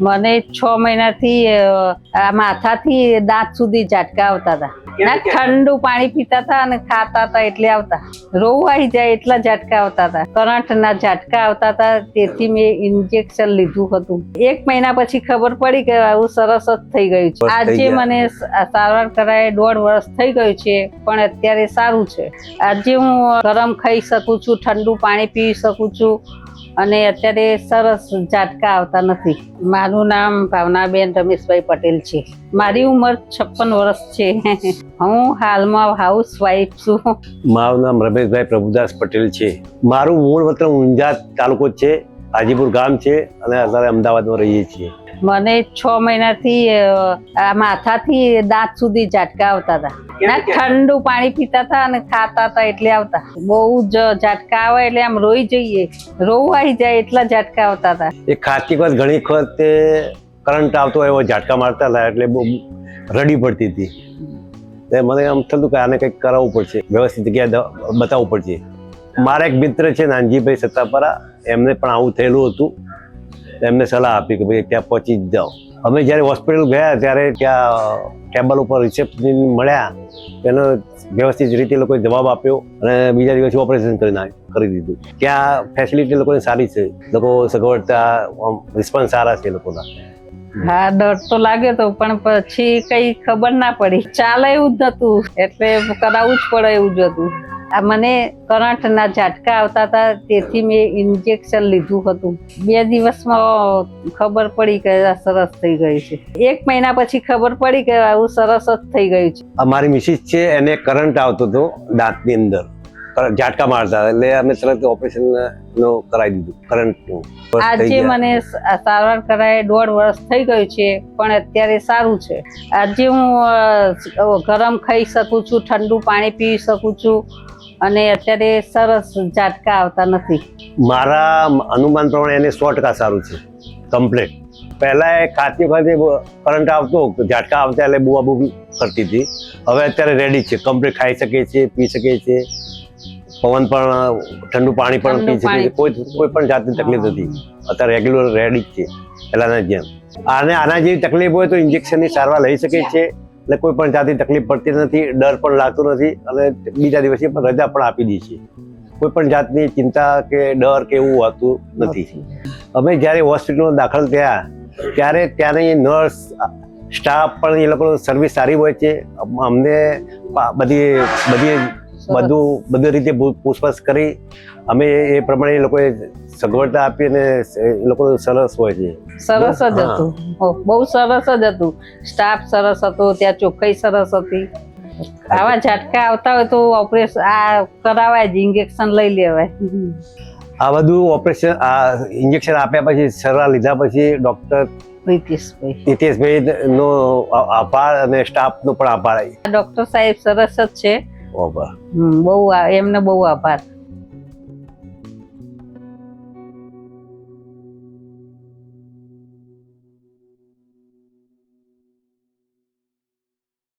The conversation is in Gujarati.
મને છ મહિનાથી માથાથી દાંત સુધી ઝાટકા આવતા હતા ના ઠંડુ પાણી પીતા હતા અને ખાતા હતા એટલે આવતા. રોવું આવી જાય એટલા ઝાટકા આવતા હતા. કરંટ ના ઝાટકા આવતા હતા તેથી મેં ઇન્જેક્શન લીધું હતું. એક મહિના પછી ખબર પડી કે આવું સરસ જ થઈ ગયું છે. આજે મને સારવાર કરાય દોઢ વર્ષ થઈ ગયું છે પણ અત્યારે સારું છે. આજે હું ગરમ ખાઈ શકું છું ઠંડુ પાણી પી શકું છું અને અત્યારે સરસ ઝાટકા આવતા નથી. મારું નામ ભાવનાબેન રમેશભાઈ પટેલ છે. મારી ઉંમર છપ્પન વર્ષ છે. હું હાલમાં હાઉસ વાઈફ છું. મારું નામ રમેશભાઈ પ્રભુદાસ પટેલ છે. મારું મૂળ વતન ઊંઝા તાલુકો છે. હાજીપુર ગામ છે અને અત્યારે અમદાવાદમાં રહીએ છીએ. મને છ મહિનાથી માથાથી દાંત સુધી ઝાટકા આવતા હતા. ના ઠંડુ પાણી પીતા હતા અને ખાતા હતા એટલે આવતા. બહુ જ ઝાટકા આવે એટલે આમ રોઈ જઈએ. રોવું આવી જાય એટલા ઝાટકા આવતા હતા. એ ખાતી વખત ઘણી વખત કરંટ આવતો હોય એવો ઝાટકા મારતા હતા એટલે બહુ રડી પડતી હતી. મને આમ થતું કે આને કંઈક કરાવવું પડશે. વ્યવસ્થિત જગ્યાએ બતાવવું પડશે. મારા એક મિત્ર છે નાનજીભાઈ સત્તાપરા, એમને પણ આવું થયેલું હતું. એમને સલાહ આપી કે ભાઈ ત્યાં પહોંચી જ જાઓ. અમે જ્યારે હોસ્પિટલ ગયા ત્યારે ત્યાં ટેબલ ઉપર રિસેપ્શન મળ્યા. એનો વ્યવસ્થિત રીતે લોકોએ જવાબ આપ્યો અને બીજા દિવસે ઓપરેશન કરી કરી દીધું. ત્યાં ફેસિલિટી લોકોની સારી છે. લોકો સગવડતા રિસ્પોન્સ સારા છે લોકોના. હા, ડર તો લાગ્યો તો, પણ પછી કઈ ખબર ના પડી. ચાલે એવું જ નતું એટલે કરાવવું જ પડે એવું જ હતું. મને કરંટના ઝાટકા આવતા હતા, તેથી મેં ઇન્જેક્શન લીધું હતું. બે દિવસમાં ખબર પડી કે આ સરસ થઈ ગયું છે. એક મહિના પછી ખબર પડી કે આવું સરસ જ થઈ ગયું છે. અમારી મિસિસ છે, એને કરંટ આવતો હતો દાંતની અંદર. ઝાટકા મારતા એટલે અમે તરત ઓપરેશન નો કરાવી દીધું. કરંટનું આજે મને સારવાર કરાય દોઢ વર્ષ થઈ ગયું છે પણ અત્યારે સારું છે. આજે હું ગરમ ખાઈ શકું છું ઠંડુ પાણી પી શકું છું અને અત્યારે સરસ ઝાટકા આવતા નથી. મારા અનુમાન પ્રમાણે એને સો ટકા સારું છે. કમ્પ્લીટ પહેલા એ ખાતી વખતે કરંટ આવતો ઝાટકા આવતા એટલે બુઆ બુ કરતી હતી. હવે અત્યારે રેડી છે. કમ્પ્લેટ ખાઈ શકે છે પી શકે છે પવન પણ ઠંડુ પાણી પણ પી શકે કોઈ કોઈ પણ જાતની તકલીફ નથી. અત્યારે રેગ્યુલર રેડી જ છે. પહેલાના જેમ. આને આના જેવી તકલીફ હોય તો ઇન્જેક્શનની સારવાર લઈ શકે છે. એટલે કોઈ પણ જાતની તકલીફ પડતી નથી ડર પણ લાગતો નથી અને બીજા દિવસે પણ રજા પણ આપી દે છે. કોઈ પણ જાતની ચિંતા કે ડર કે એવું હોતું નથી. અમે જ્યારે હોસ્પિટલમાં દાખલ થયા ત્યારે ત્યાંની નર્સ સ્ટાફ પણ એ લોકોની સર્વિસ સારી હોય છે. અમને બધી બધી બધું બધી રીતે પૂછપરછ કરી. અમે એ પ્રમાણે એ લોકોએ સગવડતા આપી અને એ લોકો સરસ હોય છે. સરસ જ હતું. બહુ સરસ જ હતું. સ્ટાફ સરસ હતો ત્યાં ચોખ્ખાઈ સરસ હતી. આવા ઝાટકા આવતા હોય તો ઓપરેશન આ કરાવાય જ ઇન્જેક્શન લઈ લેવાય. આ બધું ઓપરેશન આ ઇન્જેક્શન આપ્યા પછી સારવાર લીધા પછી ડૉક્ટર પ્રીતિશભાઈ. નીતેશભાઈ નો આભાર અને સ્ટાફનો પણ આભાર. ડોક્ટર સાહેબ સરસ જ છે. હમ, બહુ એમને બહુ આભાર.